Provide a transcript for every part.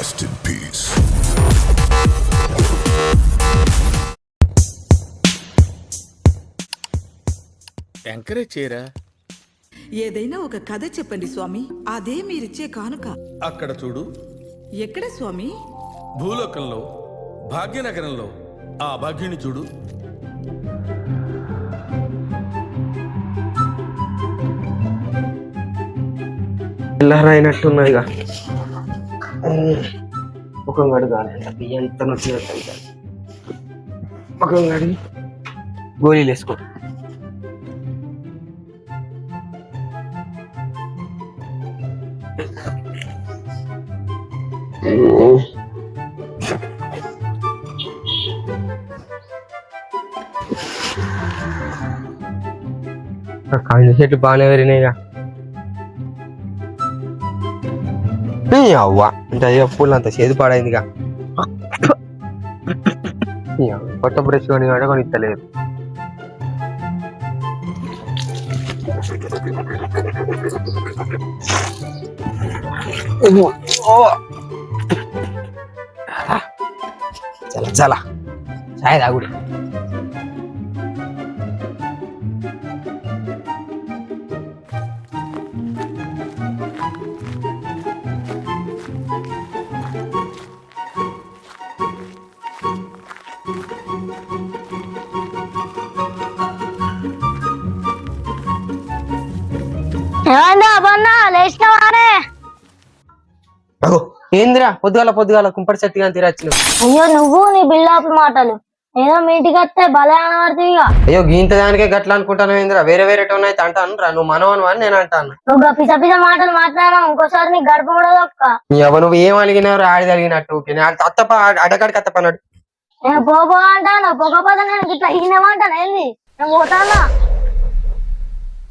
Rest in peace. Encourage చేయరా ఏదైనా ఒక కథ చెప్పండి స్వామి. అదే మీరిచ్చే కానుక. అక్కడ చూడు. ఎక్కడ స్వామి? భూలోకంలో భాగ్యనగరంలో. ఆ భాగ్యుని చూడు. ఇక ముఖం కడగాలి అంత బియ్యం ఎంత నొచ్చినట్టు ముఖం కడిగి గోళీలు వేసుకో కాళ్ళు చెట్లు బాగానే పెరిగినాయిగా నీ అవ్వ అయ్యో పూలు అంత చేదు పాడైందిగా కొత్త బ్రష్ కొని కూడా కొని ఇస్తలేదు చల చల చాయ్ తాగుడు ఏందిరా? పొద్దుగాల పొద్దుగాల కుంపటి చెట్టుగా తీరచ్చిన అయ్యో నువ్వు నీ బిల్డప్ మాటలు. ఏదో మీ ఇంటికి వస్తే భలే అనబడుతుందిగా అయ్యో గీంత దానికే గట్ల అనుకుంటాను ఏందిరా? వేరే వేరే టోన్ అయితే అంటాను రా నువ్వు మనవను అని నేను అంటాను. నువ్వు గా పిస పిస మాటలు మాట్లాడినా ఇంకోసారి నీ గడప కూడా ఒక్క ఎవ నువ్వు ఏం అలిగినావు ఆడి జరిగినట్టు అత్తప్ప అడగాడికి అత్తపన్నాడు నేను పోపో అంటాను? పోకపోతే నేను ఇట్లా హీనమంటాను ఏంది? నేను పోతానా?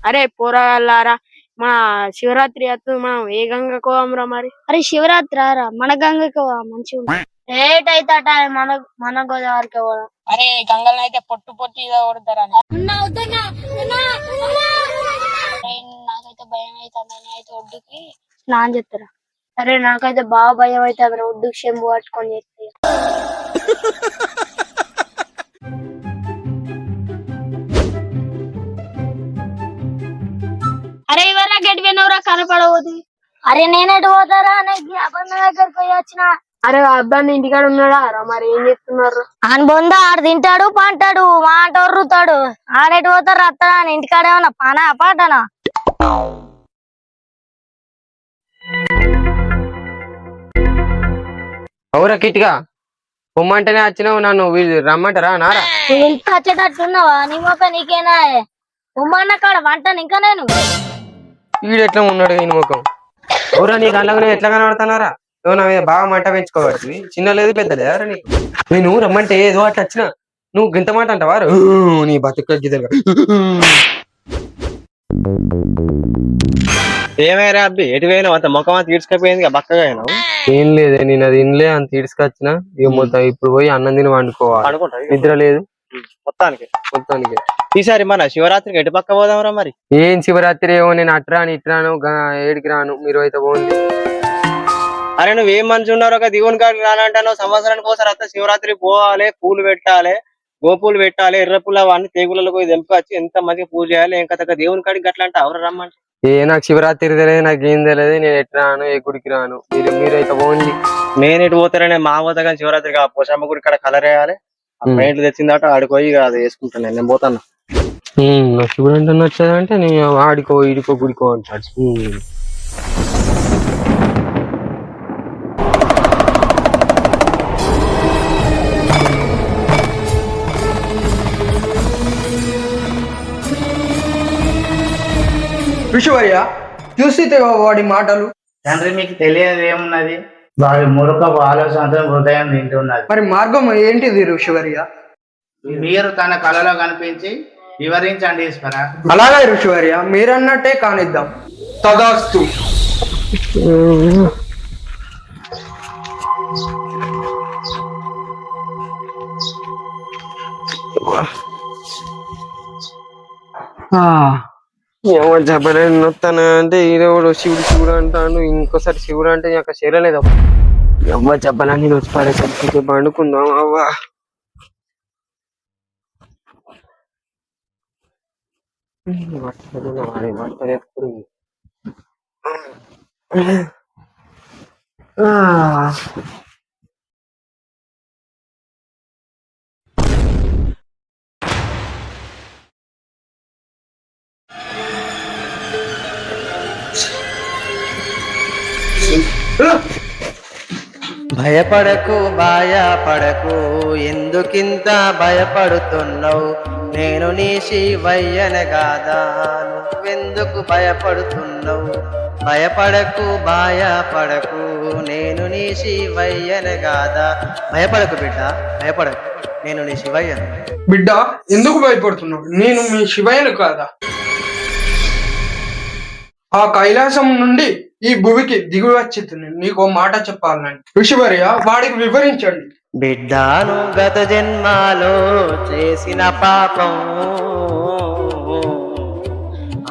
అరే పోరాగాలారా మా శివరాత్రి అత్తు మనం ఏ గంగకు పోదాంరా మరి? అరే శివరాత్రి రా మన గంగకి మంచిగా ఏట్ అయితే అట మన మన గోదావరికి పోదాం. అరే గంగలను అయితే పొట్టు పొట్టు ఇదో కొడతారా నాకైతే భయం అవుతుంది అయితే ఒడ్డుకి స్నానం చేస్తారా అరే నాకైతే బాగా భయం అవుతుంది ఒడ్డుకి చెంబు పట్టుకొని చేస్తే గట్టి వినవరా కనపడవద్దు అరే నేనెటు పోతారా? నాకు అబ్బంది దగ్గరికి పోయి వచ్చిన. అరే అబ్బాయి ఇంటికాడ ఉన్నాడా? రా మరి ఏం చేస్తున్నారు? ఆయన బొంద ఆడు తింటాడు పంటాడు మాట ఒర్రుతాడు. ఆడెటు పోతారు అత్తడా అని ఇంటికాడ ఏమన్నా పనా పాటనా? అవురా కిట్గా పొమ్మంటేనే వచ్చినావు నన్ను. వీళ్ళు రమ్మంటారా? నారా? నువ్వు ఇంటికి వచ్చేటట్టున్నావా నీ మొక్క నీకేనా ఉమ్మన్న కాడ వంటను ఇంకా నేను? వీడు ఎట్లా ఉన్నాడు ఈయన ముఖం? అవురా నీ కళ్ళకు ఎట్లా కనబడుతున్నారా? నువ్వు నా మీద బాగా మంట పెంచుకోవచ్చు. చిన్న లేదు పెద్ద లేదారా నీకు నేను రమ్మంటే ఏదో అట్లా వచ్చిన. నువ్వు గింత మాట అంటావా నీ బతుక గిద్దలుగా ఏమైనా అబ్బి? ఎటు పోయినావు? అంత ముఖం అంత తీర్చుకపోయింది బక్కగా అయినావు? ఏం లేదే నేను అది ఇన్లే అంత తీసుకొచ్చిన ఇక మొత్తం ఇప్పుడు పోయి అన్నం తిని వండుకోవాలి నిద్ర లేదు. మొత్తానికి. మొత్తానికి. ఈసారి మన శివరాత్రికి ఎటు పక్క పోదాంరా మరి? ఏం శివరాత్రి ఏమో నేను అట్రాను ఇట్రాను ఏడికి రాను మీరు అయితే పోండి. అరే నువ్వు ఏం మంచి ఉన్నారో ఒక దేవుని కాడికి రానంటాను సంవత్సరానికి ఒకసారి అత్త శివరాత్రి పోవాలి పూలు పెట్టాలి గోపూలు పెట్టాలి ఎర్ర పూలు అవన్నీ తెగులలో పోయి తెంపుకొచ్చి ఎంత మంచిగా పూజ చేయాలి ఏం కథ దేవుని కాడికి గట్లా అంటే ఎవరు రమ్మంటే ఏ నాకు శివరాత్రి తెలియదు నాకు ఏం తెలియదు నేను ఎట్లా రాను ఏ గుడికి రాను మీరు మీరైతే పోండి. నేను ఎటు పోతారనే మా పోతా కానీ శివరాత్రికి ఆ పోషమ్మ గుడి ఇక్కడ కలర్ వేయాలి. పెయింట్లు తెచ్చిందట ఆడిపోయి ఇక అది వేసుకుంటాను నేను పోతాను. శివుడు అంటే నేను ఆడికో ఈడికో గుడికో అంటాడు. ఉమ్. విషవర్య చూసి వాడి మాటలు. తండ్రి మీకు తెలియదు ఏమున్నది? వారి మురుకపు ఆలోచనతో హృదయం నిండున్నది మరి మార్గం ఏంటిది ఋషివర్య మీరు తన కళలో కనిపించి వివరించండి ఈశ్వర. అలాగే ఋషివర్య మీరన్నట్టే కానిద్దాం. తదాస్తు. ఏమో చెప్పలేదు నొత్తాను అంటే ఈరోడు శివుడు శివుడు అంటాను ఇంకోసారి శివుడు అంటే నాకు చేరలేదు అవ్వ చెప్పాలని వచ్చి పడేసరికి పండుకుందాం అవ్వ. బట్టలు వాడి బట్టలు ఎప్పుడు ఆ. భయపడకు భయపడకు ఎందుకింత భయపడుతున్నావు నేను నీ శివయ్యన కాదా నువ్వెందుకు భయపడుతున్నావు? భయపడకు భయపడకు నేను నీ శివయ్యన కాదా భయపడకు బిడ్డ భయపడకు. నేను నీ శివయ్యను. బిడ్డ ఎందుకు భయపడుతున్నావు? నేను మీ శివయ్యను కాదా? ఆ కైలాసం నుండి ఈ భూమికి దిగి వచ్చింది. నీకు మాట చెప్పాలని. ఋషివర్య వాడికి వివరించండి. బిడ్డాను గత జన్మాలో చేసిన పాపం.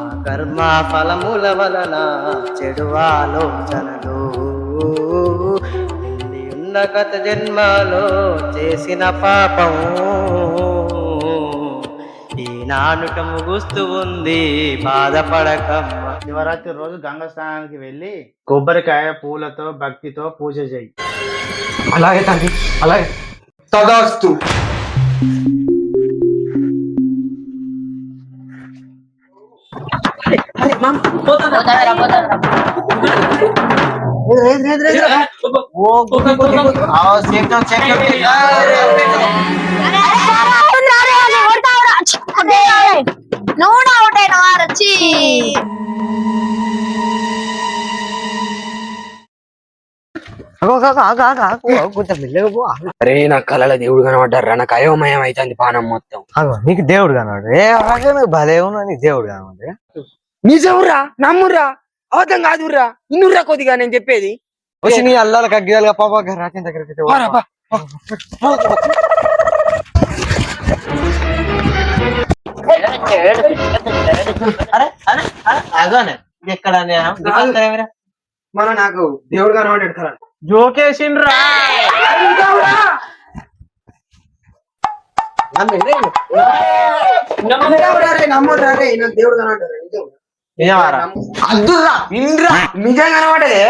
ఆ కర్మ ఫలముల వలన చెడు ఆలోచనలు. ఉన్న గత జన్మాలో చేసిన పాపం. ఈ ముగుస్తూ ఉంది బాధపడకమ్మ. శివరాత్రి రోజు గంగ స్నానానికి వెళ్ళి కొబ్బరికాయ పూలతో భక్తితో పూజ చేయి. అలాగే తండ్రి అలాగే తదాస్తు నువ్వు నా ఒకటైన వారొచ్చి అరే నా కళల దేవుడు కనబడ్డారా నాకు అయోమయం అవుతుంది పానం మొత్తం. నీకు దేవుడు కనవాడు ఏ భలే ఉన్నా నీకు దేవుడు కనవాడు నిజంరా నమ్మురా అవతం కాదురా ఇన్నురా కొద్దిగా నేను చెప్పేది. వచ్చి నీ అల్లాల కగ్గియాలుగా పాప రాత్రి దగ్గరికి పా. ఎక్కడ మన నాకు దేవుడు కనబడ్డాడు కదా జోకేసిండ్రా. రే అద్దురా ఇంద్రా నిజం కనబడదే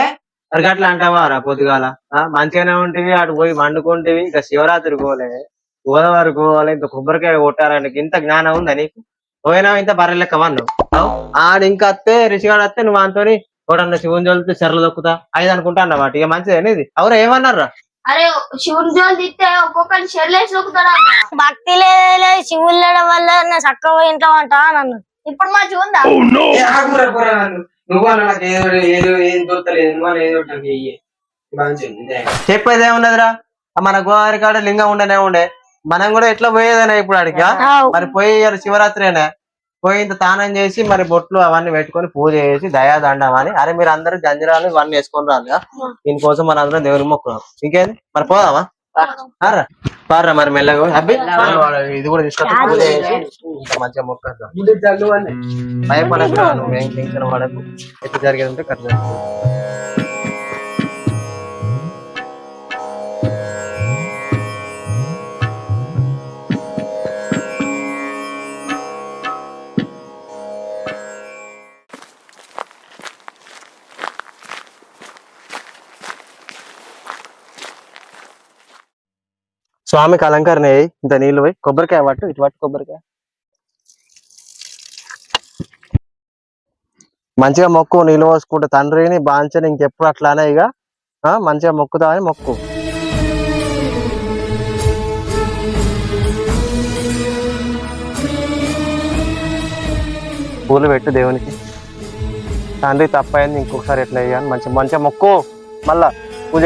మరి అట్లా అంటావారా పొద్దుగాల? మంచిగానే ఉంటుంది అటు పోయి వండుకుంటేవి ఇంకా శివరాత్రి పోలే. గోదావరి పోవాలి ఇంకా కొబ్బరికాయ కొట్టారని ఇంత జ్ఞానం ఉందా నీకు? పోయినా ఇంత బర్రె లెక్క వన్నావు అవు? ఆడు ఇంకా అత్తే రిషిగాడు అత్తే నువ్వు అంతోని చూడన్న శివుని చల్లితే చెర్రలు దొక్కుతా ఐదు అనుకుంటా అన్నమాట ఇక మంచిదే ఇది? అవురా ఏమన్నారా అరే శివుని జోలు తిస్తే ఒక్కొక్కరిని షెర్లేసి దొక్కుతాడా భక్తి లేదు శివుడు లేడం వల్ల నేను చక్కగా ఇంట్లో ఉంటా నన్ను ఇప్పుడు మా ఆగురా పోరాగాళ్ళు. నువ్వు నాకు ఏదో ఏదో ఏం దొరకలేదు. ఏదో. చెప్పేది ఏమున్నదిరా? మన గోదావరి కాడ లింగం ఉండనే ఉండే. మనం కూడా ఎట్లా పోయేదనే ఇప్పుడు ఆ? మరి పోయి ఇవాళ శివరాత్రినే పోయి ఇంత తానం చేసి మరి బొట్లు అవన్నీ పెట్టుకొని పూజ చేసి దయాదండం అని. అరే మీరు అందరూ జంజరాలు ఇవన్నీ వేసుకొని రాలి దీనికోసం మన అందరం దేవుని మొక్కున్నాం ఇంకేంది? మరి పోదామా? ఆరా పారా మరి మెల్లగా. అబ్బి ఇది కూడా తీసుకొచ్చి పూజ చేసి మంచిగా మొక్కేద్దాం అని. భయపడకు నువ్వు. ఏం టెన్షన్ పడకు. ఎట్లా జరిగేది ఉంటే కట్ స్వామికి అలంకరణ అయ్యి ఇంత నీళ్ళు పోయి కొబ్బరికాయ పట్టు ఇటు పట్టు కొబ్బరికాయ. మంచిగా మొక్కు నీళ్ళు పోసుకుంటే తండ్రిని బాంచని ఇంకెప్పుడు అట్లానే ఇక మంచిగా మొక్కుతా అని మొక్కు. పూలు పెట్టు దేవునికి. తండ్రి తప్పైంది ఇంకొకసారి ఎట్లా అయ్యాను మంచి మంచిగా మొక్కు. మళ్ళా పూజ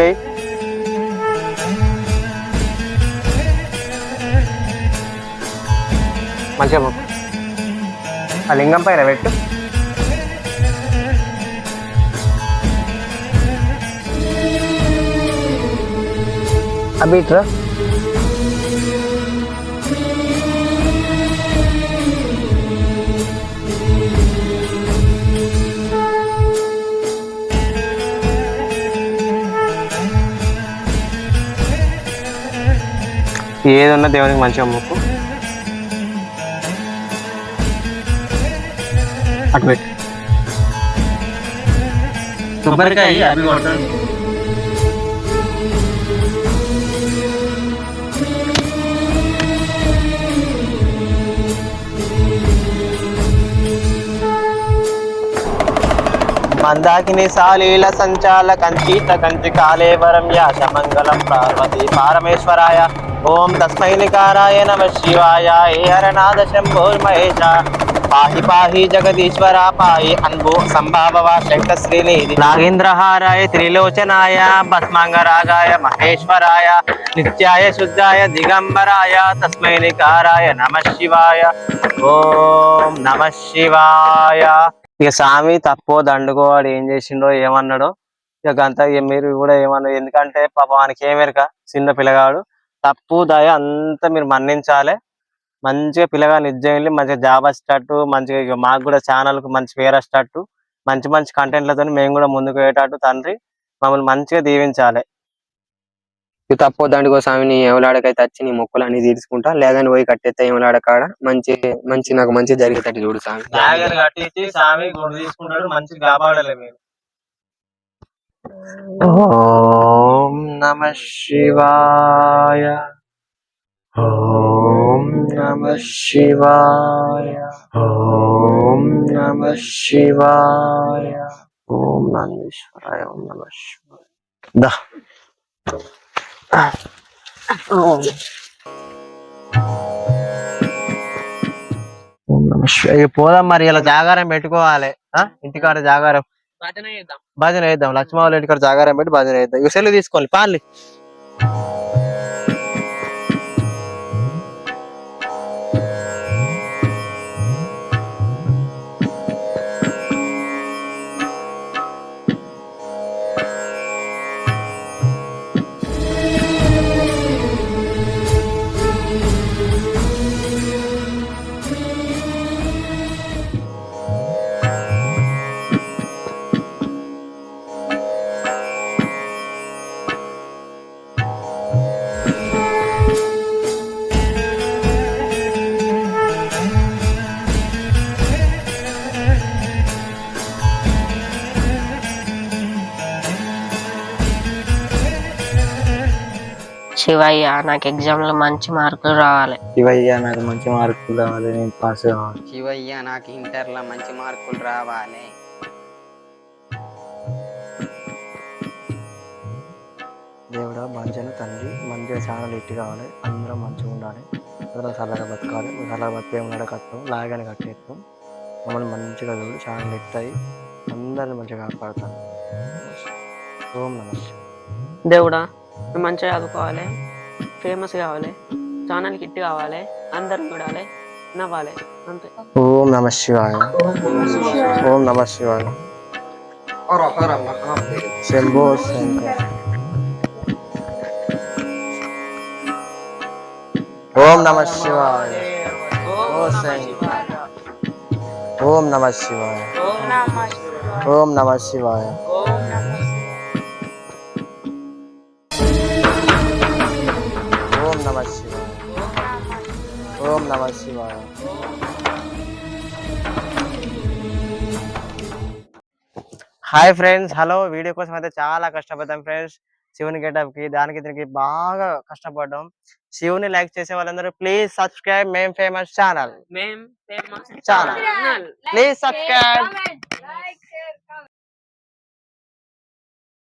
మంచిగా ఆ లింగం పైన పెట్టు. అవి ఇట్రా దేవునికి మంచిగా మొక్కు. అటు పెట్టు కొబ్బరికాయ అవి కొట్టండి మందాకిని సాలీల సంచాల కంచిత కంచి కాళేవరం యాశ మంగళం పార్వతీ పారమేశ్వరాయ ఓం తస్మై నికారాయ నమ శివాయ ఏ హరనాథ శంభో మహేశ పాహి పాహి జగదీశ్వర పాహి అన్బు సంభావ శంక శ్రీనిధి నాగేంద్రహారాయ త్రిలోచనాయ భస్మాంగరాగాయ మహేశ్వరాయ నిత్యాయ శుద్ధాయ దిగంబరాయ తస్మై నికారాయ నమ శివాయ. ఓం నమ శివాయ. ఇక స్వామి తప్పో దండుకో వాడు ఏం చేసిండో ఏమన్నాడో ఇక అంత ఇక మీరు కూడా ఏమన్నారు ఎందుకంటే పాప వానికి ఏమెరక చిన్న పిల్లగాడు. తప్పు దయ అంతా మీరు మన్నించాలి. మంచిగా పిల్లగా నిజం మంచిగా జాబ్ వచ్చేటట్టు మంచిగా ఇక మాకు కూడా ఛానల్కు మంచి పేరు వచ్చేటట్టు మంచి మంచి కంటెంట్లతో మేము కూడా ముందుకు పోయేటట్టు తండ్రి మమ్మల్ని మంచిగా దీవించాలి. తప్పో స్వామి నీ ఎవలాడకైతే వచ్చి నీ మొక్కులు అన్ని తీర్చుకుంటా లేదని పోయి కట్టేస్తే ఎవలాడ కాడ మంచి మంచి నాకు మంచి జరిగేటట్టు చూడు స్వామి. కట్టించి స్వామి గుడి తీసుకుంటాడు మంచిగా కాపాడాలి మీరు ఓం నమ శివాయ. ఓం నమ శివాయ ఓం నమ శివాయ ఓం నమ శివాయ ఓం నమ శివాయ దా ఓం పోదాం మరి ఇలా జాగారం పెట్టుకోవాలి. ఆ? ఇంటికాడ జాగారం. భజన వేద్దాం లక్ష్మణ ఇంటికాడ జాగారం పెట్టి భజన వేద్దాం ఇక సెల్లు తీసుకోవాలి పాలి శివయ్య నాకు ఎగ్జామ్లో మంచి మార్కులు రావాలి. శివయ్య నాకు మంచి మార్కులు రావాలి నేను పాస్ కావాలి శివయ్య నాకు ఇంటర్లో మంచి మార్కులు రావాలి. దేవుడా మంచిగా తండ్రి మంచిగా ఛానల్ ఎట్టి కావాలి. అందరం మంచిగా ఉండాలి. అందరం చల్లగా బతకాలి. చల్లగా బతికే ఉన్నాడు కట్టం లాగానే కట్టేస్తాం మమ్మల్ని మంచిగా చూడు ఛానల్ ఎట్టాయి అందరిని మంచిగా కాపాడుతాను. ఓం నమస్తే దేవుడా మేము మంచిగా చదువుకోవాలి ఫేమస్ కావాలి ఛానల్ హిట్ కావాలి అందరు చూడాలి నవ్వాలి అంతే. ఓం నమ శివాయ. ఓం నమ శివాయ. హర హర మహాదేవ్ శంభో శంకర్ ఓం నమ శివాయ. ఓ శంకర్ ఓం నమ శివాయ. ఓం నమ శివాయ. నమ శివాయ హాయ్ ఫ్రెండ్స్ హలో వీడియో కోసం అయితే చాలా కష్టపడ్డాం ఫ్రెండ్స్ శివుని గెటప్కి దానికి దీనికి బాగా కష్టపడ్డాం. శివుని లైక్ చేసే వాళ్ళందరూ ప్లీజ్ సబ్స్క్రైబ్ మేం ఫేమస్ ఛానల్ మేం ఫేమస్ ఛానల్ ప్లీజ్ సబ్స్క్రైబ్